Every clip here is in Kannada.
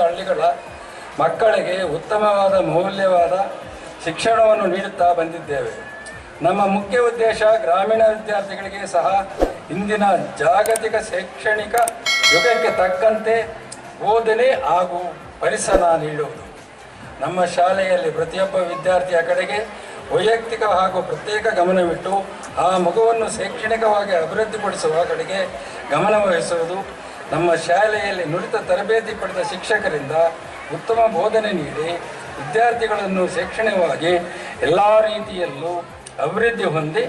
ಹಳ್ಳಿಗಳ ಮಕ್ಕಳಿಗೆ ಉತ್ತಮವಾದ ಮೌಲ್ಯವಾದ ಶಿಕ್ಷಣವನ್ನು ನೀಡುತ್ತಾ ಬಂದಿದ್ದೇವೆ. ನಮ್ಮ ಮುಖ್ಯ ಉದ್ದೇಶ ಗ್ರಾಮೀಣ ವಿದ್ಯಾರ್ಥಿಗಳಿಗೆ ಸಹ ಇಂದಿನ ಜಾಗತಿಕ ಶೈಕ್ಷಣಿಕ ಯುಗಕ್ಕೆ ತಕ್ಕಂತೆ ಬೋಧನೆ ಹಾಗೂ ಪರಿಸರ ನೀಡುವುದು. ನಮ್ಮ ಶಾಲೆಯಲ್ಲಿ ಪ್ರತಿಯೊಬ್ಬ ವಿದ್ಯಾರ್ಥಿಯ ಕಡೆಗೆ ವೈಯಕ್ತಿಕ ಹಾಗೂ ಪ್ರತ್ಯೇಕ ಗಮನವಿಟ್ಟು ಆ ಮಗುವನ್ನು ಶೈಕ್ಷಣಿಕವಾಗಿ ಅಭಿವೃದ್ಧಿಪಡಿಸುವ ಕಡೆಗೆ ಗಮನ ವಹಿಸುವುದು ನಮ್ಮ ಶಾಲೆಯಲ್ಲಿ ನುರಿತ ತರಬೇತಿ ಪಡೆದ ಶಿಕ್ಷಕರಿಂದ ಉತ್ತಮ ಬೋಧನೆ ನೀಡಿ ವಿದ್ಯಾರ್ಥಿಗಳನ್ನು ಶೈಕ್ಷಣಿಕವಾಗಿ ಎಲ್ಲ ರೀತಿಯಲ್ಲೂ ಅಭಿವೃದ್ಧಿ ಹೊಂದಿ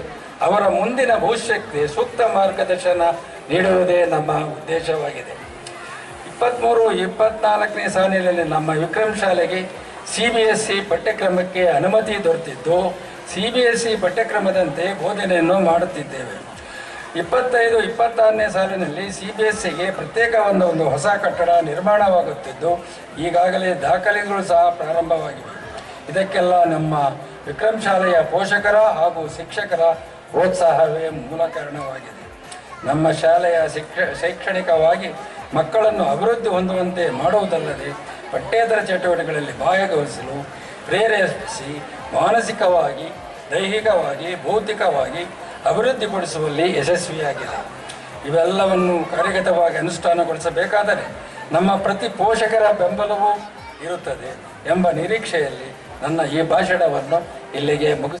ಅವರ ಮುಂದಿನ ಭವಿಷ್ಯಕ್ಕೆ ಸೂಕ್ತ ಮಾರ್ಗದರ್ಶನ ನೀಡುವುದೇ ನಮ್ಮ ಉದ್ದೇಶವಾಗಿದೆ. ಇಪ್ಪತ್ತ್ಮೂರು ಇಪ್ಪತ್ನಾಲ್ಕನೇ ಸಾಲಿನಲ್ಲಿ ನಮ್ಮ ವಿಕ್ರಮ್ ಶಾಲೆಗೆ ಸಿ ಬಿ ಎಸ್ ಸಿ ಪಠ್ಯಕ್ರಮಕ್ಕೆ ಅನುಮತಿ ದೊರೆತಿದ್ದು, ಸಿ ಬಿ ಎಸ್ ಸಿ ಪಠ್ಯಕ್ರಮದಂತೆ ಬೋಧನೆಯನ್ನು ಮಾಡುತ್ತಿದ್ದೇವೆ. ಇಪ್ಪತ್ತೈದು, ಇಪ್ಪತ್ತಾರನೇ ಸಾಲಿನಲ್ಲಿ ಸಿ ಬಿ ಎಸ್ ಸಿಗೆ ಪ್ರತ್ಯೇಕವಾದ ಒಂದು ಹೊಸ ಕಟ್ಟಡ ನಿರ್ಮಾಣವಾಗುತ್ತಿದ್ದು, ಈಗಾಗಲೇ ದಾಖಲೆಗಳು ಸಹ ಪ್ರಾರಂಭವಾಗಿವೆ. ಇದಕ್ಕೆಲ್ಲ ನಮ್ಮ ವಿಕ್ರಮ್ ಶಾಲೆಯ ಪೋಷಕರ ಹಾಗೂ ಶಿಕ್ಷಕರ ಪ್ರೋತ್ಸಾಹವೇ ಮೂಲ ಕಾರಣವಾಗಿದೆ. ನಮ್ಮ ಶಾಲೆಯ ಶಿಕ್ಷ, ಶೈಕ್ಷಣಿಕವಾಗಿ ಮಕ್ಕಳನ್ನು ಅಭಿವೃದ್ಧಿ ಹೊಂದುವಂತೆ ಮಾಡುವುದಲ್ಲದೆ, ಪಠ್ಯೇತರ ಚಟುವಟಿಕೆಗಳಲ್ಲಿ ಭಾಗವಹಿಸಲು ಪ್ರೇರೇಪಿಸಿ ಮಾನಸಿಕವಾಗಿ, ದೈಹಿಕವಾಗಿ, ಭೌತಿಕವಾಗಿ ಅಭಿವೃದ್ಧಿಪಡಿಸುವಲ್ಲಿ ಯಶಸ್ವಿಯಾಗಿದೆ. ಇವೆಲ್ಲವನ್ನು ಕಾರ್ಯಗತವಾಗಿ ಅನುಷ್ಠಾನಗೊಳಿಸಬೇಕಾದರೆ ನಮ್ಮ ಪ್ರತಿ ಪೋಷಕರ ಬೆಂಬಲವೂ ಇರುತ್ತದೆ ಎಂಬ ನಿರೀಕ್ಷೆಯಲ್ಲಿ ನನ್ನ ಈ ಭಾಷಣವನ್ನು ಇಲ್ಲಿಗೆ ಮುಗಿಸ್